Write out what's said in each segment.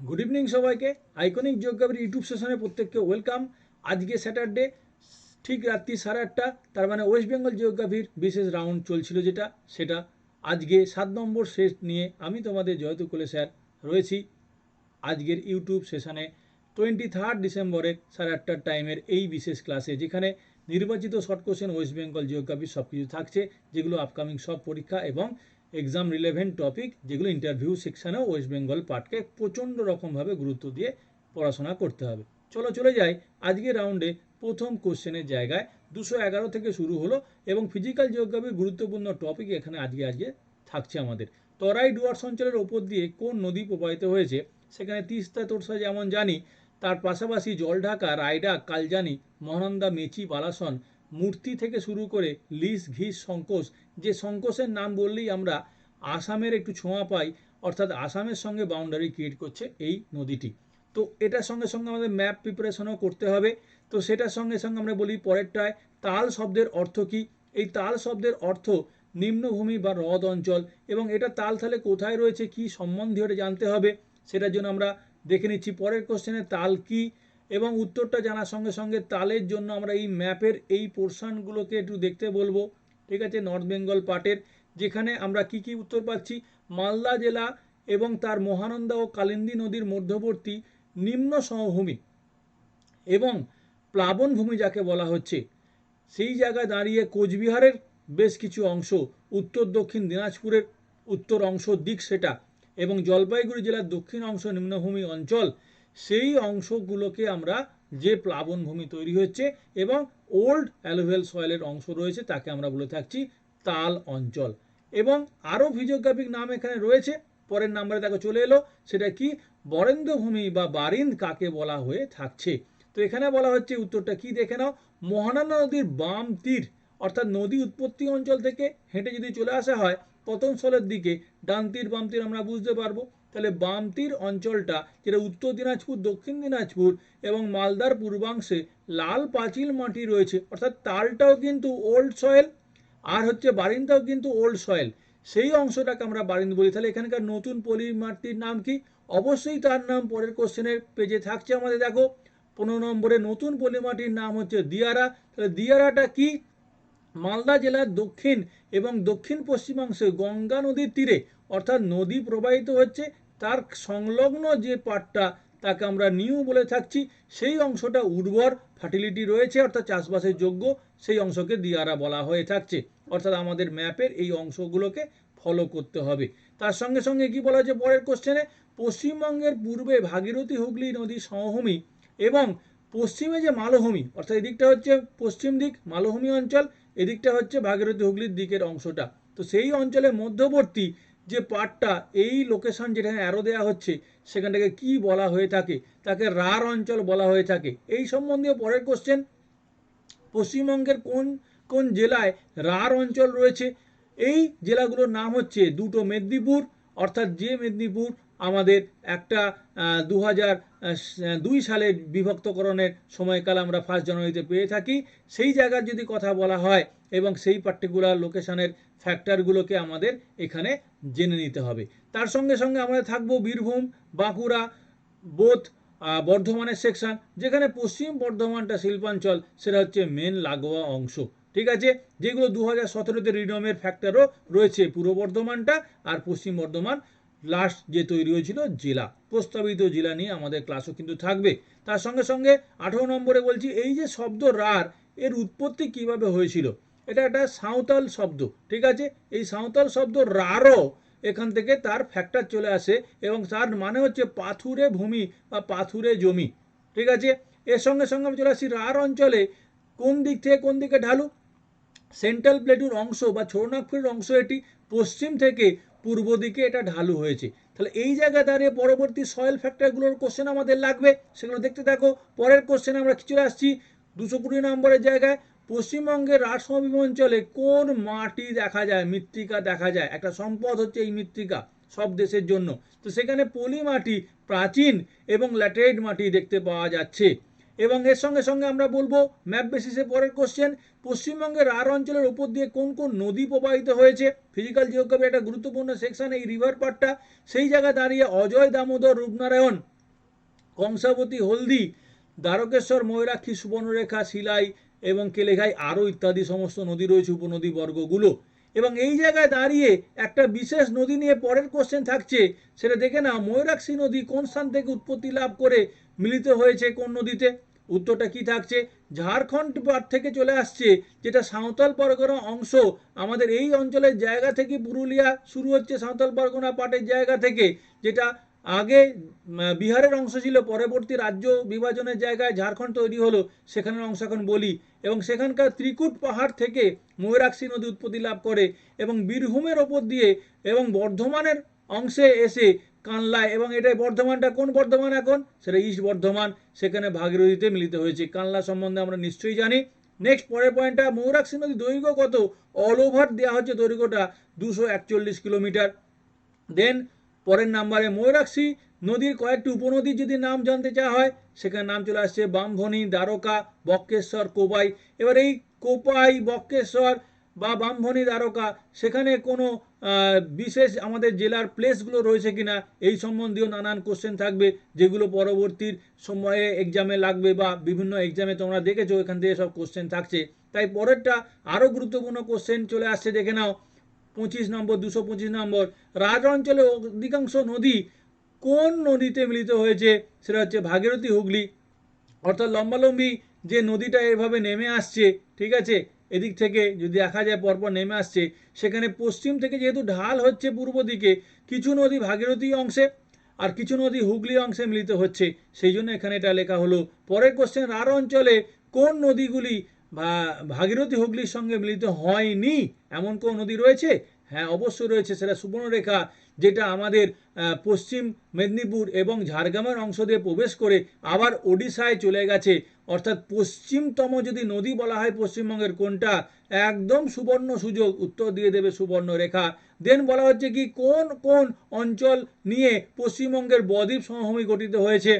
Good evening সবাইকে। Iconic জিওগ্রাফির YouTube সেশনে প্রত্যেককে ওয়েলকাম আজকে স্যাটারডে ঠিক রাত্রি সাড়ে আটটা, তার মানে ওয়েস্ট বেঙ্গল জিওগ্রাফির বিশেষ রাউন্ড চলছিল যেটা, সেটা আজকে সাত নম্বর শেষ নিয়ে আমি তোমাদের জয়তু কোলে স্যার রয়েছি। আজকের ইউটিউব সেশনে টোয়েন্টি থার্ড ডিসেম্বরের সাড়ে আটটার টাইমের এই বিশেষ ক্লাসে যেখানে নির্বাচিত শর্ট কোশ্চেন ওয়েস্ট বেঙ্গল জিওগ্রাফির সব কিছু থাকছে, যেগুলো আপকামিং সব পরীক্ষা এবং এক্সাম রিলেভেন্ট টপিক যেগুলো ইন্টারভিউ সেকশানেও ওয়েস্ট বেঙ্গল পার্টকে প্রচণ্ড রকমভাবে গুরুত্ব দিয়ে পড়াশোনা করতে হবে। চলো চলে যাই আজকের রাউন্ডে প্রথম কোশ্চেনের জায়গায়। দুশো এগারো থেকে শুরু হলো এবং ফিজিক্যাল জিওগ্রাফির গুরুত্বপূর্ণ টপিক এখানে আজকে আজকে থাকছে আমাদের। তরাই ডুয়ার্স অঞ্চলের ওপর দিয়ে কোন নদী প্রবাহিত হয়েছে, সেখানে তিস্তা, তোরসা যেমন জানি, তার পাশাপাশি জলঢাকা রায়ডা কালজানি, মহানন্দা, মেচি, বালাসন মূর্তি থেকে শুরু করে লিস, ঘিস সংকোচ যে সংকোচের নাম বললেই আমরা আসামের একটু ছোঁয়া পাই, অর্থাৎ আসামের সঙ্গে বাউন্ডারি ক্রিয়েট করছে এই নদীটি। তো এটার সঙ্গে সঙ্গে আমাদের ম্যাপ প্রিপারেশনও করতে হবে। তো সেটার সঙ্গে সঙ্গে আমরা বলি পরেরটায়, তাল শব্দের অর্থ কী? এই তাল শব্দের অর্থ নিম্নভূমি বা হ্রদ অঞ্চল, এবং এটা তাল তালে কোথায় রয়েছে, কি সম্বন্ধীয় এটা জানতে হবে, সেটার জন্য আমরা দেখে নিচ্ছি। পরের কোশ্চেনে তাল কি? এবং উত্তরটা জানার সঙ্গে সঙ্গে তালের জন্য আমরা এই ম্যাপের এই পোর্শনগুলোকে একটু দেখতে বলব। ঠিক আছে নর্থ বেঙ্গল পার্টের যেখানে আমরা কি কি উত্তর পাচ্ছি? মালদা জেলা এবং তার মহানন্দা ও কালিন্দী নদীর মধ্যবর্তী নিম্ন সমভূমি এবং প্লাবনভূমি যাকে বলা হচ্ছে, সেই জায়গায় দাঁড়িয়ে কোচবিহারের বেশ কিছু অংশ, উত্তর দক্ষিণ দিনাজপুরের উত্তর অংশ দিক সেটা এবং জলপাইগুড়ি জেলার দক্ষিণ অংশ নিম্নভূমি অঞ্চল সেই অংশগুলোকে আমরা যে প্লাবনভূমি তৈরি হচ্ছে এবং ওল্ড অ্যালোভেল সয়েলের অংশ রয়েছে তাকে আমরা বলে থাকছি তাল অঞ্চল। এবং আরও ফিজিওগ্রাফিক নাম এখানে রয়েছে, পরের নাম্বারে দেখো চলে এলো, সেটা কি? বরেন্দ্রভূমি বা বারিন্দ কাকে বলা হয়ে থাকছে? তো এখানে বলা হচ্ছে, উত্তরটা কি দেখে নাও? মহানন্দা নদীর বাম তীর, অর্থাৎ নদী উৎপত্তি অঞ্চল থেকে হেঁটে যদি চলে আসা হয় পতনস্থলের দিকে ডান তীর, বাম তীর আমরা বুঝতে পারব। তাহলে বাম তীর অঞ্চলটা, যেটা উত্তর দিনাজপুর, দক্ষিণ দিনাজপুর এবং মালদার পূর্বাংশে লাল পাঁচিল মাটি রয়েছে, অর্থাৎ তালটাও কিন্তু ওল্ড সয়েল আর হচ্ছে বারিন্দাও কিন্তু ওল্ড সয়েল সেই অংশটাকে আমরা বারিন্দ বলি। তাহলে এখানকার নতুন পলি মাটির নাম কি? অবশ্যই তার নাম পরের কোশ্চেনের পেজে থাকছে আমাদের। দেখো, পনেরো নম্বরে নতুন পলিমাটির নাম হচ্ছে দিয়ারা। তাহলে দিয়ারাটা কি? মালদা জেলার দক্ষিণ এবং দক্ষিণ পশ্চিমাংশে গঙ্গা নদীর তীরে, অর্থাৎ নদী প্রবাহিত হচ্ছে, তার সংলগ্ন যে পাটটা তাকে আমরা নিউ বলে থাকছি, সেই অংশটা উর্বর ফার্টিলিটি রয়েছে, অর্থাৎ চাষবাসের যোগ্য, সেই অংশকে দিয়ারা বলা হয়ে থাকছে। অর্থাৎ আমাদের ম্যাপের এই অংশগুলোকে ফলো করতে হবে। তার সঙ্গে সঙ্গে কি বলা হচ্ছে পরের কোশ্চেনে পশ্চিমবঙ্গের পূর্বে ভাগীরথী হুগলি নদী সমভূমি এবং পশ্চিমে যে মালভূমি, অর্থাৎ এদিকটা হচ্ছে পশ্চিম দিক, মালভূমি অঞ্চল এদিকটা হচ্ছে ভাগীরথী হুগলির দিকের অংশটা। তো সেই অঞ্চলের মধ্যবর্তী যে পার্টটা এই লোকেশন যেখানে অ্যারো দেওয়া হচ্ছে, সেখানটাকে কি বলা হয়ে থাকে? তাকে রার অঞ্চল বলা হয়ে থাকে। এই সম্বন্ধীয় পরের কোশ্চেন পশ্চিমবঙ্গের কোন কোন জেলায় রার অঞ্চল রয়েছে? এই জেলাগুলোর নাম হচ্ছে দুটো মেদিনীপুর, অর্থাৎ যে মেদিনীপুর আমাদের একটা দু দুই সালের বিভক্তকরণের সময়কাল আমরা ফার্স্ট জানুয়ারিতে পেয়ে থাকি। সেই জায়গার যদি কথা বলা হয় এবং সেই পার্টিকুলার লোকেশনের ফ্যাক্টরগুলোকে আমাদের এখানে জেনে নিতে হবে। তার সঙ্গে সঙ্গে আমরা থাকব বীরভূম, বাঁকুড়া, বোধ বর্ধমানের সেকশন যেখানে পশ্চিম বর্ধমানটা শিল্পাঞ্চল, সেটা হচ্ছে মেন লাগোয়া অংশ। ঠিক আছে? যেগুলো দু হাজার সতেরোতে রিডমের ফ্যাক্টরও রয়েছে পূর্ব বর্ধমানটা আর পশ্চিম বর্ধমান লাস্ট যে তৈরি হয়েছিল, জেলা। প্রস্তাবিত জেলা নিয়ে আমাদের ক্লাসও কিন্তু থাকবে। তার সঙ্গে সঙ্গে আঠেরো নম্বরে বলছি, এই যে শব্দ রার এর উৎপত্তি কীভাবে হয়েছিল? এটা একটা সাঁওতাল শব্দ, ঠিক আছে? এই সাঁওতাল শব্দ রারও এখান থেকে তার ফ্যাক্টর চলে আসে এবং তার মানে হচ্ছে পাথুরে ভূমি বা পাথুরে জমি, ঠিক আছে? এর সঙ্গে সঙ্গে আমি চলে আসি রার অঞ্চলে, কোন দিক থেকে কোন দিকে ঢালু? সেন্ট্রাল প্লেটুর অংশ বা ছোটনাগপুরের অংশ এটি পশ্চিম থেকে পূর্ব দিকে এটা ঢালু হয়েছে। তাহলে এই জায়গায় দাঁড়িয়ে পরবর্তী সয়েল ফ্যাক্টরগুলোর কোশ্চেন আমাদের লাগবে। সেগুলো দেখতে থাকো। পরের কোশ্চেন আমরা চলে আসছি? দুশো কুড়ি নম্বরের জায়গায় পশ্চিমবঙ্গের রাজসমভূমি অঞ্চলে কোন মাটি দেখা যায়? মৃত্তিকা দেখা যায়। একটা সম্পদ হচ্ছে এই মৃত্তিকা সব দেশের জন্য। তো সেখানে পলি মাটি প্রাচীন এবং ল্যাটেরাইট মাটি দেখতে পাওয়া যাচ্ছে। এবং এর সঙ্গে সঙ্গে আমরা বলব ম্যাপ বেসিসে পরের কোশ্চেন পশ্চিমবঙ্গের আর অঞ্চলের উপর দিয়ে কোন কোন নদী প্রবাহিত হয়েছে? ফিজিক্যাল জিওগ্রাফি একটা গুরুত্বপূর্ণ সেকশন এই রিভার পার্টটা সেই জায়গায় দাঁড়িয়ে অজয় দামোদর রূপনারায়ণ, কংসাবতী হলদি, দ্বারকেশ্বর, ময়ূরাক্ষী, সুবর্ণরেখা শিলাই এবং কেলেঘাই আরও ইত্যাদি সমস্ত নদী রয়েছে, উপনদী বর্গগুলো। এবং এই জায়গায় দাঁড়িয়ে একটা বিশেষ নদী নিয়ে পরের কোশ্চেন থাকছে, সেটা দেখে না ময়ূরাক্ষী নদী কোন স্থান থেকে উৎপত্তি লাভ করে মিলিত হয়েছে, কোন নদীতে? উত্তরটা কি থাকছে? ঝাড়খণ্ড পাট থেকে চলে আসছে, যেটা সাঁওতাল পরগনা অংশ। আমাদের এই অঞ্চলের জায়গা থেকে পুরুলিয়া শুরু হচ্ছে সাঁওতাল পরগনা পাটের জায়গা থেকে, যেটা আগে বিহারের অংশ ছিল, পরবর্তী রাজ্য বিভাজনের জায়গায় ঝাড়খণ্ড তৈরি হলো, সেখানের অংশ এখন বলি। এবং সেখানকার ত্রিকুট পাহাড় থেকে ময়ূরাক্ষী নদী উৎপত্তি লাভ করে এবং বীরভূমের ওপর দিয়ে এবং বর্ধমানের অংশে এসে কানলায়, এবং এটাই বর্ধমানটা, কোন বর্ধমান এখন? সেটা ইস্ট বর্ধমান, সেখানে ভাগীরথীতে মিলিত হয়েছে। কানলা সম্বন্ধে আমরা নিশ্চয়ই জানি। নেক্সট পরের পয়েন্টটা ময়ূরাক্ষী নদী দৈর্ঘ্য কত? অল ওভার দেওয়া হচ্ছে দৈর্ঘ্যটা দুশো একচল্লিশ কিলোমিটার। দেন পরের নাম্বারে ময়ূরাক্ষী নদীর কয়েকটি উপনদীর যদি নাম জানতে চাওয়া হয়, সেখানে নাম চলে আসছে বামভনী দ্বারকা বক্রেশ্বর কোপাই এবার এই কোপাই বক্রেশ্বর বা ব্রাহ্মণী দ্বারকা, সেখানে কোনো বিশেষ আমাদের জেলার প্লেসগুলো রয়েছে কিনা, এই সম্বন্ধীয় নানান কোশ্চেন থাকবে, যেগুলো পরবর্তীর সময়ে এক্সামে লাগবে বা বিভিন্ন এক্সামে তোমরা দেখেছ, এখান থেকে সব কোশ্চেন থাকছে। তাই পরেরটা আরও গুরুত্বপূর্ণ কোশ্চেন চলে আসছে, দেখে নাও। পঁচিশ নম্বর, দুশো পঁচিশ নম্বর। রাজ অঞ্চলে অধিকাংশ নদী কোন নদীতে মিলিত হয়েছে? সেটা হচ্ছে ভাগীরথী হুগলি। অর্থাৎ লম্বালম্বি যে নদীটা এভাবে নেমে আসছে, ঠিক আছে? এদিক থেকে যদি দেখা যায় পরপর নেমে আসছে, সেখানে পশ্চিম থেকে যেহেতু ঢাল হচ্ছে পূর্ব দিকে, কিছু নদী ভাগীরথী অংশে আর কিছু নদী হুগলি অংশে মিলিত হচ্ছে। সেই জন্য এখানে এটা লেখা হলো, পরের কোশ্চেন আর অঞ্চলে কোন নদীগুলি ভাগীরথী হুগলির সঙ্গে মিলিত হয়নি? এমন কোন নদী রয়েছে? হ্যাঁ অবশ্যই রয়েছে, সেটা সুবর্ণরেখা। যেটা আমাদের পশ্চিম মেদিনীপুর এবং ঝাড়গ্রামের অংশ দিয়ে প্রবেশ করে আবার ওডিশায় চলে গেছে। অর্থাৎ পশ্চিমতম যদি নদী বলা হয় পশ্চিমবঙ্গের, কোনটা? একদম সুবর্ণ সুযোগ। উত্তর দিয়ে দেবে সুবর্ণ রেখা। দেন বলা হচ্ছে কি, কোন কোন অঞ্চল নিয়ে পশ্চিমবঙ্গের বদ্বীপ সমভূমি গঠিত হয়েছে?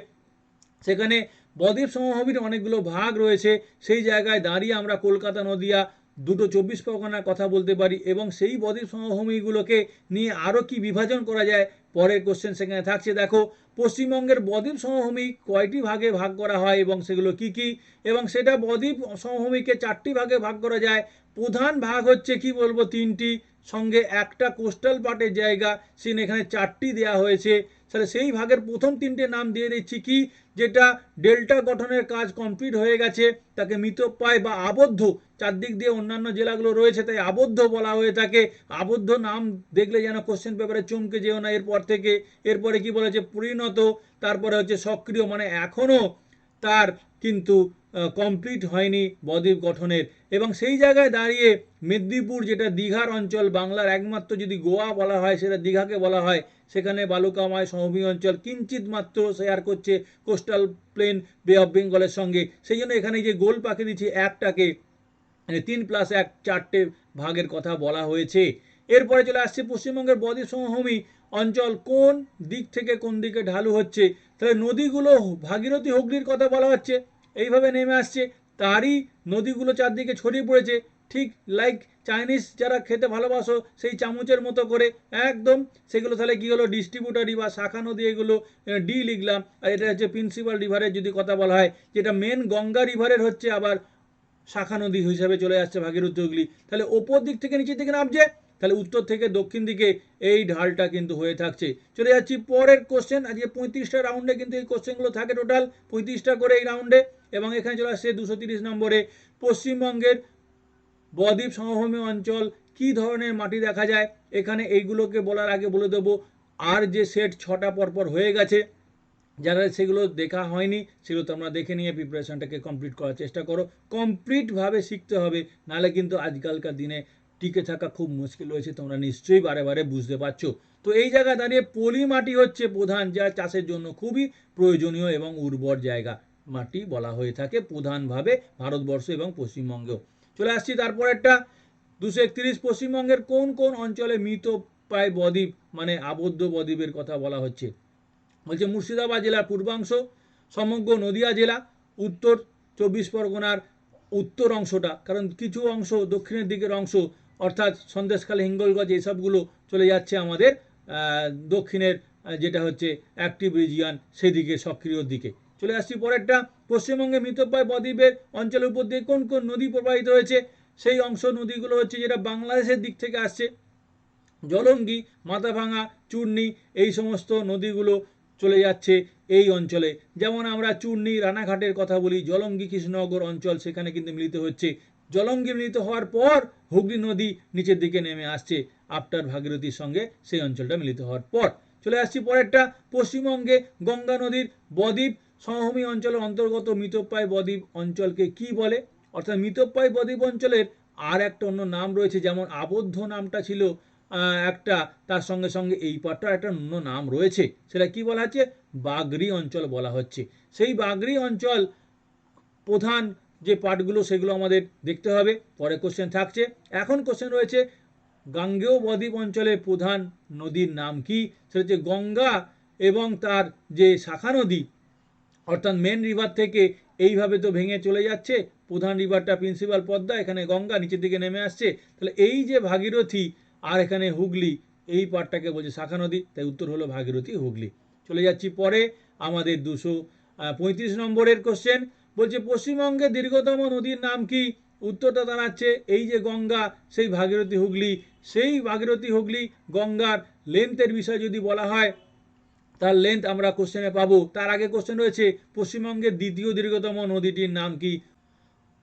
সেখানে বদ্বীপ সমভূমির অনেকগুলো ভাগ রয়েছে। সেই জায়গায় দাঁড়িয়ে আমরা কলকাতা নদিয়া দুটো চব্বিশ পরগনার কথা বলতে পারি এবং সেই বদ্বীপ সমভূমিগুলোকে নিয়ে আরও কি বিভাজন করা যায়? পরের কোশ্চেন সেখানে থাকছে। দেখো, পশ্চিমবঙ্গের বদ্বীপ সমভূমি কয়টি ভাগে ভাগ করা হয় এবং সেগুলো কি কি? এবং সেটা বদ্বীপ সমভূমিকে চারটি ভাগে ভাগ করা যায়। প্রধান ভাগ হচ্ছে কি বলব? তিনটি। সঙ্গে একটা কোস্টাল পার্টের জায়গা। সিন এখানে চারটি দেয়া হয়েছে। তাহলে সেই ভাগের প্রথম তিনটে নাম দিয়ে দিচ্ছি কি? যেটা ডেল্টা গঠনের কাজ কমপ্লিট হয়ে গেছে, তাকে মৃতপ্রায় বা আবদ্ধ, চারদিক দিয়ে অন্যান্য জেলাগুলো রয়েছে তাই আবদ্ধ বলা হয়ে থাকে। আবদ্ধ নাম দেখলে যেন কোশ্চেন পেপারে চমকে যেও না এরপর থেকে। এরপরে কি বলেছে? পরিণত, তারপরে হচ্ছে সক্রিয় মানে এখনও তার কিন্তু কমপ্লিট হয়নি বদ্বীপ গঠনের। এবং সেই জায়গায় দাঁড়িয়ে মেদিনীপুর, যেটা দীঘার অঞ্চল, বাংলার একমাত্র যদি গোয়া বলা হয়, সেটা দীঘাকে বলা হয়, সেখানে বালুকাময় সমভূমি অঞ্চল কিঞ্চিত মাত্র শেয়ার করছে কোস্টাল প্লেন বে অফ বেঙ্গলের সঙ্গে। সেই জন্য এখানে যে গোল পাখি দিচ্ছে, একটাকে মানে তিন প্লাস এক চারটে ভাগের কথা বলা হয়েছে। এরপরে চলে আসছে পশ্চিমবঙ্গের বদ্বীপ সমভূমি অঞ্চল, কোন দিক থেকে কোন দিকে ঢালু হচ্ছে? তাহলে নদীগুলো ভাগীরথী হুগলির কথা বলা হচ্ছে। এইভাবে নেমে আসছে। তারই নদীগুলো চারদিকে ছড়িয়ে পড়েছে। ঠিক লাইক চাইনিজ যারা খেতে ভালোবাসো, সেই চামচের মতো করে একদম সেগুলো তাহলে কী হলো? ডিস্ট্রিবিউটারি বা শাখা নদী এগুলো ডি লিখলাম। আর এটা হচ্ছে প্রিন্সিপাল রিভারের যদি কথা বলা হয়, যেটা মেন গঙ্গা রিভারের হচ্ছে আবার শাখা নদী হিসাবে চলে আসছে ভাগীরথী হুগলি। তাহলে ওপর দিক থেকে নিচের দিকে নামছে। তাহলে উত্তর থেকে দক্ষিণ দিকে এই ঢালটা কিন্তু হয়ে থাকছে। চলে যাচ্ছি পরের কোশ্চেন আজকে পঁয়ত্রিশটা রাউন্ডে কিন্তু এই কোশ্চেনগুলো থাকে টোটাল পঁয়ত্রিশটা করে এই রাউন্ডে এবং এখানে চলে আসছে দুশো তিরিশ নম্বরে। পশ্চিমবঙ্গের বদ্বীপ সমভূমি অঞ্চল কি ধরনের মাটি দেখা যায়? এখানে এইগুলোকে বলার আগে বলে দেবো। আর যে সেট ছটা পরপর হয়ে গেছে, যারা সেগুলো দেখা হয়নি, সেগুলো তোমরা দেখে নিয়ে প্রিপারেশনটাকে কমপ্লিট করার চেষ্টা করো। কমপ্লিটভাবে শিখতে হবে, নাহলে কিন্তু আজকালকার দিনে টিকে থাকা খুব মুশকিল হয়েছে, তোমরা নিশ্চয়ই বারে বারে বুঝতে পারছ। তো এই জায়গায় দাঁড়িয়ে পলি মাটি হচ্ছে প্রধান, যা চাষের জন্য খুবই প্রয়োজনীয় এবং উর্বর জায়গা মাটি বলা হয়ে থাকে প্রধানভাবে ভারতবর্ষ এবং পশ্চিমবঙ্গেও চলে আসছি তারপর একটা দুশো একত্রিশ পশ্চিমবঙ্গের কোন কোন অঞ্চলে মৃত প্রায় বদ্বীপ মানে আবদ্ধ বদ্বীপের কথা বলা হচ্ছে? বলছে মুর্শিদাবাদ জেলার পূর্বাংশ, সমগ্র নদিয়া জেলা, উত্তর চব্বিশ পরগনার উত্তর অংশটা, কারণ কিছু অংশ দক্ষিণের দিকের অংশ অর্থাৎ সন্দেশখালী, হিঙ্গলগঞ্জ এইসবগুলো চলে যাচ্ছে আমাদের দক্ষিণের যেটা হচ্ছে অ্যাক্টিভ রিজিয়ান সেদিকে সক্রিয় দিকে। চলে আসছি পরেরটা। পশ্চিমবঙ্গে মৃতপ্রায় বদ্বীপের অঞ্চলের উপর দিয়ে কোন কোন নদী প্রবাহিত হয়েছে? সেই অংশ নদীগুলো হচ্ছে যেটা বাংলাদেশের দিক থেকে আসছে। জলঙ্গি মাথাভাঙা চূর্ণি, এই সমস্ত নদীগুলো চলে যাচ্ছে এই অঞ্চলে। যেমন আমরা চূর্ণি, রানাঘাটের কথা বলি, জলঙ্গি, কৃষ্ণনগর অঞ্চল, সেখানে কিন্তু মিলিত হচ্ছে জলঙ্গি মিলিত হওয়ার পর হুগলি নদী নিচের দিকে নেমে আসছে। আফটার ভাগীরথীর সঙ্গে সেই অঞ্চলটা মিলিত হওয়ার পর। চলে আসছি পরেরটা, পশ্চিমবঙ্গে গঙ্গা নদীর বদ্বীপ, সমভূমি অঞ্চলের অন্তর্গত মৃতপ্রায় বদ্বীপ অঞ্চলকে কি বলে? অর্থাৎ মৃতপ্রায় বদ্বীপ অঞ্চলের আর একটা অন্য নাম রয়েছে, যেমন আবদ্ধ নামটা ছিল একটা, তার সঙ্গে সঙ্গে এই পাটটার একটা অন্য নাম রয়েছে। সেটা কি বলা হচ্ছে? বাগরি অঞ্চল বলা হচ্ছে। সেই বাগরি অঞ্চল প্রধান যে পার্টগুলো সেগুলো আমাদের দেখতে হবে, পরে কোশ্চেন থাকছে। এখন কোশ্চেন রয়েছে, গাঙ্গেয় বদ্বীপ অঞ্চলের প্রধান নদীর নাম কি? সেটা হচ্ছে গঙ্গা এবং তার যে শাখা নদী, অর্থাৎ মেন রিভার থেকে এইভাবে তো ভেঙে চলে যাচ্ছে, প্রধান রিভারটা প্রিন্সিপাল পদ্মা, এখানে গঙ্গা নিচের দিকে নেমে আসছে। তাহলে এই যে ভাগীরথী আর এখানে হুগলি, এই পার্টটাকে বলছে শাখা নদী, তাই উত্তর হলো ভাগীরথী হুগলি। চলে যাচ্ছি পরে, আমাদের দুশো পঁয়ত্রিশ নম্বরের কোশ্চেন বলছে, পশ্চিমবঙ্গে দীর্ঘতম নদীর নাম কি? উত্তরটা দাঁড়াচ্ছে, এই যে গঙ্গা, সেই ভাগীরথী হুগলি। সেই ভাগীরথী হুগলি গঙ্গার লেন্থের বিষয়ে যদি বলা হয়, তার লেন্থ আমরা কোশ্চেনে পাবো। তার আগে কোশ্চেন রয়েছে, পশ্চিমবঙ্গের দ্বিতীয় দীর্ঘতম নদীটির নাম কি?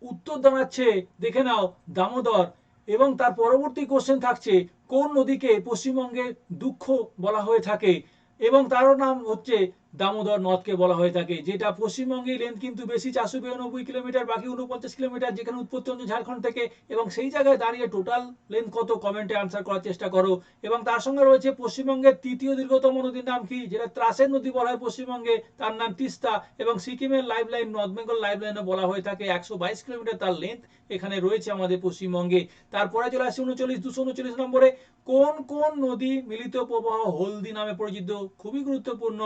উত্তর দাঁড়াচ্ছে, দেখে নাও, দামোদর। এবং তার পরবর্তী কোশ্চেন থাকছে, কোন নদীকে পশ্চিমবঙ্গের দুঃখ বলা হয়ে থাকে? এবং তারও নাম হচ্ছে দামোদর নদকে বলা হয়ে থাকে, যেটা পশ্চিমবঙ্গের লেন্থ কিন্তু বেশি, চারশো বিরানব্বই কিলোমিটার, বাকি উনপঞ্চাশ কিলোমিটার যেখানে উৎপত্তি হচ্ছে ঝাড়খণ্ড থেকে। এবং সেই জায়গায় দাঁড়িয়ে টোটাল লেন্থ কত কমেন্টে আনসার করার চেষ্টা করো। এবং তার সঙ্গে রয়েছে পশ্চিমবঙ্গের তৃতীয় দীর্ঘতম নদীর নাম কি, যেটা ত্রাসের নদী বলা হয় পশ্চিমবঙ্গে, তার নাম তিস্তা। এবং সিকিমের life line North Bengal life লাইনে বলা হয়ে থাকে একশো বাইশ কিলোমিটার, তার লেন্থ এখানে রয়েছে আমাদের পশ্চিমবঙ্গে। তারপরে চলে আসছে উনচল্লিশ, দুশো উনচল্লিশ নম্বরে। কোন কোন নদী মিলিত প্রবাহ হলদি নামে পরিচিত? খুবই গুরুত্বপূর্ণ।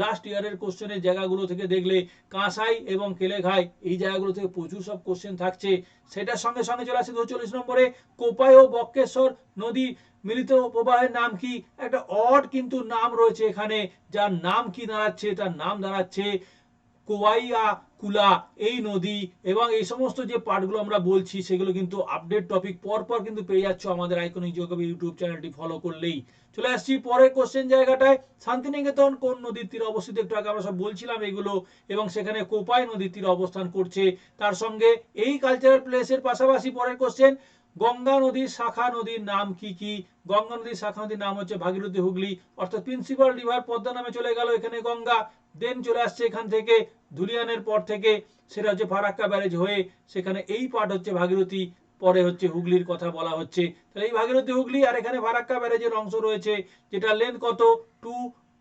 লাস্ট ইয়ারের কোশ্চেনের জায়গাগুলো থেকে দেখলে কাঁসাই এবং কেলেঘাই এই জায়গাগুলো থেকে প্রচুর সব কোশ্চেন থাকছে। সেটার সঙ্গে সঙ্গে চলে আসছে চল্লিশ নম্বরে কোপায় ও বক্কেশ্বর নদী মিলিত প্রবাহের নাম কি? একটা অড কিন্তু নাম রয়েছে এখানে, যার নাম কি দাঁড়াচ্ছে? তার নাম দাঁড়াচ্ছে কোয়াইয়া কুলা, এই নদী এবং এই সমস্ত যে পার্টগুলো আমরা বলছি, সেগুলো কিন্তু আপডেট টপিক পর পর কিন্তু পেয়ে যাচ্ছ আমাদের আইকনিক জিওগ্রাফি ইউটিউব চ্যানেলটি ফলো করলেই। চলে আসছি পরের কোশ্চেন জায়গাটায়। শান্তিনিকেতন কোন নদীর তীরে অবস্থিত? একটু আগে আমরা সব বলছিলাম এগুলো এবং সেখানে কোপাই নদীর তীরে অবস্থান করছে। তার সঙ্গে এই কালচারাল প্লেসের পাশাপাশি পরের কোশ্চেন গঙ্গা নদীর শাখা নদীর নাম কি কি? গঙ্গা নদীর শাখা নদীর নাম হচ্ছে ভাগীরথী হুগলি। অর্থাৎ প্রিন্সিপাল রিভার পদ্মা নামে চলে গেল এখানে গঙ্গা। দেন চলে আসছে এখান থেকে ধুলিয়ানের পর থেকে। সেটা হচ্ছে ফারাক্কা ব্যারেজ হয়ে সেখানে এই পার্ট হচ্ছে ভাগীরথী। পরে হচ্ছে হুগলির কথা বলা হচ্ছে। তাহলে এই ভাগীরথী হুগলি আর এখানে ফারাক্কা ব্যারেজের অংশ রয়েছে যেটা লেন্থ কত? টু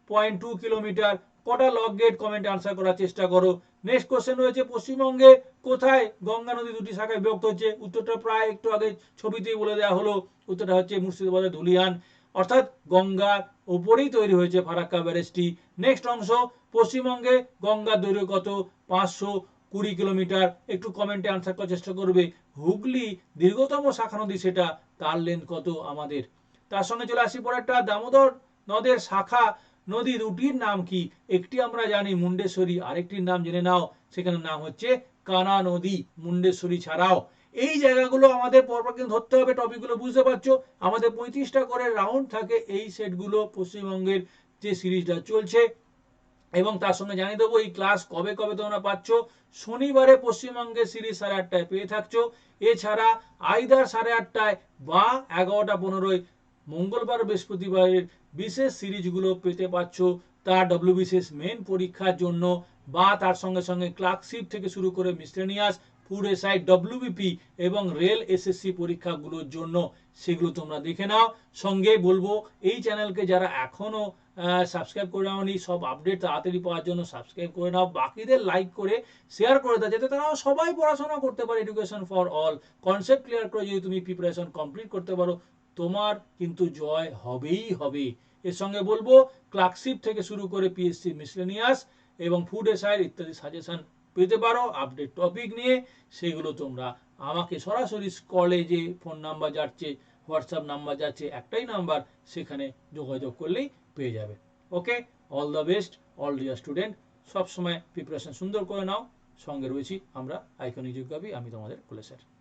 পয়েন্ট টু কিলোমিটার কটা লক গেট কমেন্টে আনসার করার চেষ্টা করো? নেক্সট কোশ্চেন রয়েছে, পশ্চিমবঙ্গে কোথায় গঙ্গা নদী দুটি শাখায় বিভক্ত হচ্ছে? উত্তরটা প্রায় একটু আগে ছবিতেই বলে দেওয়া হলো, উত্তরটা হচ্ছে মুর্শিদাবাদের ধুলিয়ান অর্থাৎ গঙ্গার ওপরেই তৈরি হয়েছে ফারাক্কা ব্যারেজটি। নেক্সট অংশ, পশ্চিমবঙ্গে গঙ্গার দৈর্ঘ্য কত? পাঁচশো কুড়ি কিলোমিটার। একটু কমেন্টে আনসার করার চেষ্টা করবে। হুগলি দীর্ঘতম শাখা নদী সেটা, তার লেন্থ কত আমাদের? তার সঙ্গে চলে আসি পরেরটা, দামোদর নদের শাখা। নদী দুটির নাম কি? একটি আমরা জানি, মুন্ডেশ্বরী। আরেকটির নাম জেনে নাও সেখানে নাম হচ্ছে কানা নদী, মুন্ডেশ্বরী ছাড়াও। এই জায়গাগুলো আমাদের পরপর কিন্তু ধরতে হবে, টপিকগুলো বুঝতে পারছ? আমাদের পঁয়ত্রিশটা করে রাউন্ড থাকে এই সেটগুলো, পশ্চিমবঙ্গের যে সিরিজটা চলছে। এবং তার সঙ্গে জানিয়ে দেবো, এই ক্লাস কবে কবে তোমরা পাচ্ছ? শনিবারে পশ্চিমবঙ্গের সিরিজ সাড়ে আটটায় পেয়ে থাকছো। এছাড়া আইদার সাড়ে আটটায় বা এগারোটা পনেরোয় মঙ্গলবার বৃহস্পতিবারের বিশেষ সিরিজগুলো পেতে পাচ্ছ তার ডব্লিউবিসিএস মেন পরীক্ষার জন্য বা তার সঙ্গে সঙ্গে ক্লার্কশিপ থেকে শুরু করে মিসলেনিয়াস ফুড এসআই ডব্লিউবিপি এবং রেল এসএসসি পরীক্ষাগুলোর জন্য সেগুলো তোমরা দেখে নাও। সঙ্গে বলব, এই চ্যানেলকে যারা এখনও সাবস্ক্রাইব করে নাওনি, সব আপডেট তাড়াতাড়ি পাওয়ার জন্য সাবস্ক্রাইব করে নাও। বাকিদের লাইক করে শেয়ার করে দাও, যাতে তারা সবাই পড়াশোনা করতে পারে education for all concept clear করে যদি তুমি প্রিপারেশন কমপ্লিট করতে পারো তোমার কিন্তু জয় হবেই হবে। এর সঙ্গে বলব, ক্লার্কশিপ থেকে শুরু করে পিএসসি মিসলেনিয়াস এবং ফুড এসআইয়ের ইত্যাদি সাজেশন পেতে পারো আপডেট টপিক নিয়ে। সেগুলো তোমরা আমাকে সরাসরি কলেজে ফোন নাম্বার যাচ্ছে হোয়াটসঅ্যাপ নাম্বার যাচ্ছে, একটাই নাম্বার সেখানে যোগাযোগ করলেই পেয়ে যাবে। Okay all the best all dear student সবসময় প্রিপারেশন সুন্দর করে নাও। সঙ্গে রয়েছি আমরা আইকনিক জিওগ্রাফি আমি তোমাদের স্যার